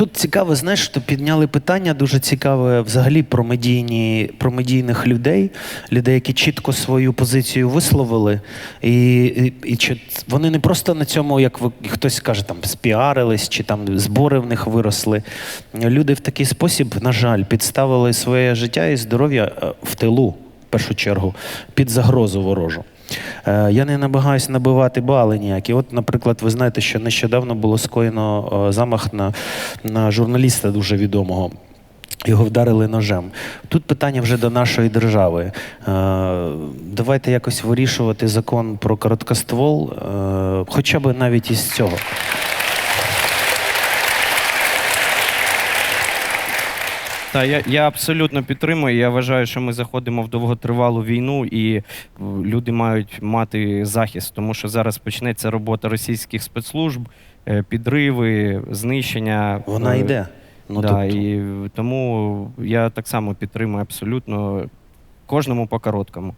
тут цікаво, знаєш, що підняли питання дуже цікаве взагалі про медійні, про медійних людей, людей, які чітко свою позицію висловили, і, і, і чи вони не просто на цьому, як ви, хтось каже, там спіарились, чи там збори в них виросли. Люди в такий спосіб, на жаль, підставили своє життя і здоров'я е, в тилу, в першу чергу, під загрозу ворожу. Е, Я не намагаюся набивати бали ніякі. От, наприклад, ви знаєте, що нещодавно було скоєно е, замах на, на журналіста дуже відомого. Його вдарили ножем. Тут питання вже до нашої держави. Е, давайте якось вирішувати закон про короткоствол, хоча б навіть із цього. Та я, я абсолютно підтримую. Я вважаю, що ми заходимо в довготривалу війну, і е, люди мають мати захист, тому що зараз почнеться робота російських спецслужб, е, підриви, знищення. Вона Е, йде. Ну, да, тобто, і тому я так само підтримую абсолютно кожному по короткому.